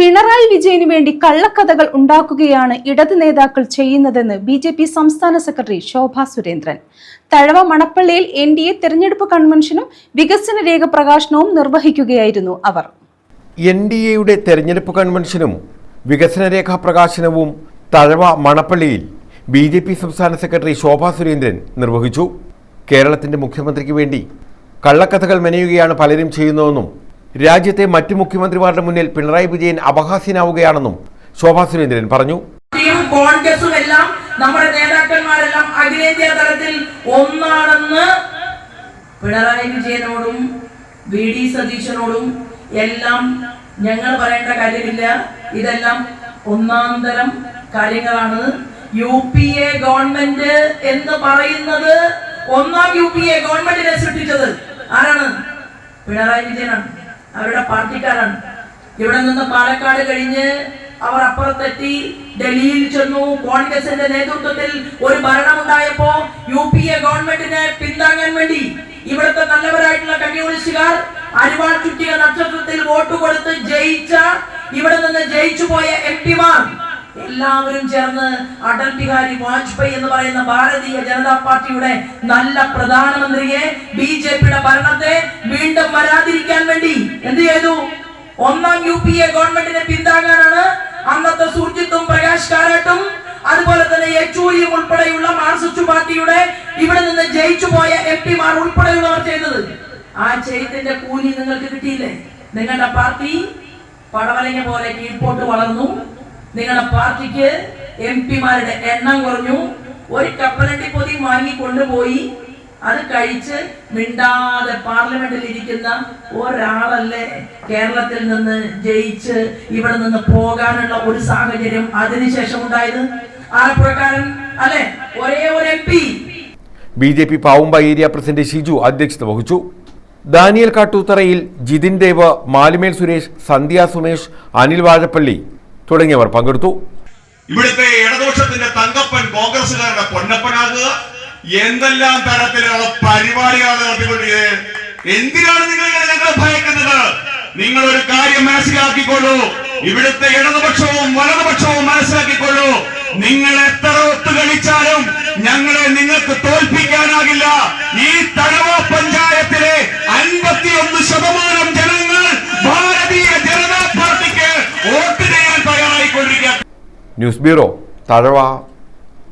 പിണറായി വിജയന് വേണ്ടി കള്ളക്കഥകൾ ഉണ്ടാക്കുകയാണ് ഇടത് നേതാക്കൾ ചെയ്യുന്നതെന്ന് ബി ജെ പി സംസ്ഥാന സെക്രട്ടറി ശോഭ സുരേന്ദ്രൻ. തഴവ മണപ്പള്ളിയിൽ എൻ ഡി എ തെരഞ്ഞെടുപ്പ് കൺവെൻഷനും വികസന രേഖ പ്രകാശനവും നിർവഹിക്കുകയായിരുന്നു അവർ. എൻ ഡി എയുടെ തെരഞ്ഞെടുപ്പ് കൺവെൻഷനും വികസന രേഖാ പ്രകാശനവും തഴവ മണപ്പള്ളിയിൽ ബി ജെ പി സംസ്ഥാന സെക്രട്ടറി ശോഭ സുരേന്ദ്രൻ നിർവഹിച്ചു. കേരളത്തിന്റെ മുഖ്യമന്ത്രിക്ക് വേണ്ടി കള്ളക്കഥകൾ മെനയുകയാണ് പലരും ചെയ്യുന്നതെന്നും രാജ്യത്തെ മറ്റു മുഖ്യമന്ത്രിമാരുടെ മുന്നിൽ പിണറായി വിജയൻ അപഹാസ്യനാവുകയാണെന്നും ശോഭാ സുരേന്ദ്രൻ പറഞ്ഞു. കോൺഗ്രസും എല്ലാം നമ്മുടെ നേതാക്കന്മാരെല്ലാം അഖിലേന്ത്യാ തലത്തിൽ ഒന്നാണെന്ന് പിണറായി വിജയനോടും വി ഡി സതീശനോടും എല്ലാം ഞങ്ങൾ പറയേണ്ട കാര്യമില്ല. ഇതെല്ലാം ഒന്നാം തരം കാര്യങ്ങളാണ്. യു പി എ ഗവൺമെന്റ് എന്ന് പറയുന്നത് ഒന്നാം യു പി എ ഗവൺമെന്റിനെ സൃഷ്ടിച്ചത്. ആരാണ്? പിണറായി വിജയനാണ്. അവരുടെ പാർട്ടിക്കാരാണ്. ഇവിടെ നിന്ന് പാലക്കാട് കഴിഞ്ഞ് അവർ അപ്പുറത്തെത്തി ഡൽഹിയിൽ ചെന്നു. കോൺഗ്രസിന്റെ നേതൃത്വത്തിൽ ഒരു ഭരണമുണ്ടായപ്പോ യു പി എ ഗവൺമെന്റിനെ പിന്താങ്ങാൻ വേണ്ടി ഇവിടുത്തെ നല്ലവരായിട്ടുള്ള കമ്മ്യൂണിസ്റ്റുകാർ അരിവാൾ ചുറ്റിക നക്ഷത്രത്തിൽ വോട്ട് കൊടുത്ത് ജയിച്ച ഇവിടെ നിന്ന് ജയിച്ചു പോയ എം പിമാർ. എല്ലാവരും ചേർന്ന് അടൽ ബിഹാരി വാജ്പേയി എന്ന് പറയുന്ന ഭാരതീയ ജനതാ പാർട്ടിയുടെ നല്ല പ്രധാനമന്ത്രിയെ ബി ജെ പിയുടെ ഭരണത്തെ വീണ്ടും വരാതിരിക്കാൻ ഒന്നാം യു പി എ ഗവൺമെന്റിനെ പിന്താങ്ങാനാണ് അന്നത്തെ സുർജിത്തും പ്രകാശ് കാരാട്ടും. അതുപോലെ തന്നെ യെച്ചൂരിയും ഉൾപ്പെടെയുള്ള മാർസിസ്റ്റ് പാർട്ടിയുടെ ഇവിടെ നിന്ന് ജയിച്ചു പോയ എം പിമാർ ഉൾപ്പെടെയുള്ളവർ ചെയ്തത്. ആ ചെയ്തതിന്റെ കൂലി നിങ്ങൾക്ക് കിട്ടിയില്ലേ? നിങ്ങളുടെ പാർട്ടി പടവലങ്ങ പോലെ കീഴ്പോട്ട് വളർന്നു. നിങ്ങളുടെ പാർട്ടിക്ക് എം പിമാരുടെ എണ്ണം കുറഞ്ഞു. ഒരു കപ്പലണ്ടി പൊതി വാങ്ങി കൊണ്ടുപോയി അത് കഴിച്ച് മിണ്ടാതെ പാർലമെന്റിൽ ഇരിക്കുന്ന ഒരാളല്ലേ കേരളത്തിൽ നിന്ന് ജയിച്ച് ഇവിടെ നിന്ന് പോകാനുള്ള ഒരു സാഹചര്യം അതിനുശേഷം ഉണ്ടായത്? ആലപ്പുഴക്കാരൻ അല്ലെ? ഒരേ ഒരു M P. B J P Pavumba area president Shiju അധ്യക്ഷത വഹിച്ചു. ദാനിയൽ കാട്ടൂത്തറയിൽ ജിതിൻ ദേവ് മാലിമേൽ സുരേഷ് സന്ധ്യ സുമേഷ് അനിൽ വാഴപ്പള്ളി തുടങ്ങിയവർ പങ്കെടുത്തു. ഇവിടുത്തെ ഇടദോഷത്തിന്റെ തങ്കപ്പൻ കോൺഗ്രസുകാരുടെ പൊന്നപ്പനാകുക. എന്തെല്ലാം തരത്തിലുള്ള പരിപാടികളാണ് നടത്തിക്കൊണ്ടിരിക്കുന്നത്? എന്തിനാണ് നിങ്ങൾ ഞങ്ങളെ ഭയക്കുന്നത്? നിങ്ങൾ ഒരു കാര്യം മനസ്സിലാക്കിക്കൊള്ളൂ. ഇവിടുത്തെ ഇടതുപക്ഷവും വലതുപക്ഷവും മനസ്സിലാക്കിക്കൊള്ളൂ. നിങ്ങൾ എത്ര ഒത്തുകളിച്ചാലും ഞങ്ങളെ നിങ്ങൾക്ക് തോൽപ്പിക്കാനാകില്ല. ഈ തഴവ പഞ്ചായത്തിലെ അൻപത്തിയൊന്ന് ശതമാനം ജനങ്ങൾ ഭാരതീയ ജനതാ പാർട്ടിക്ക് വോട്ട് ചെയ്യാൻ തയ്യാറായിക്കൊണ്ടിരിക്കുക ന്യൂസ് ബ്യൂറോ തഴവ